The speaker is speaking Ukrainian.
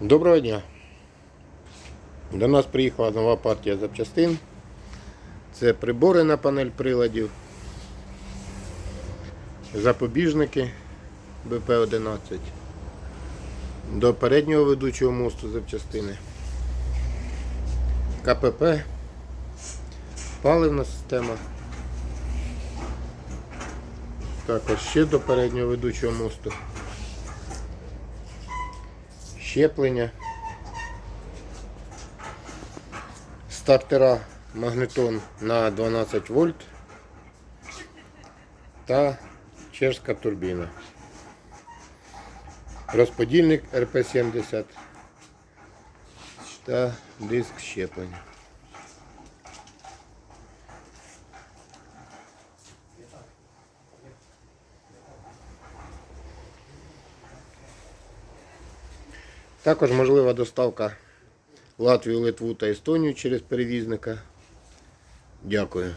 Доброго дня. До нас приїхала нова партія запчастин. Це прибори на панель приладів, запобіжники БП-11. До переднього ведучого мосту запчастини. КПП, паливна система. Також ще до переднього ведучого мосту. Щеплення. Стартера магнетон на 12 вольт та чешська турбіна. Розподільник РП-70 та диск щеплення. Також можлива доставка Латвію, Литву та Естонію через перевізника. Дякую.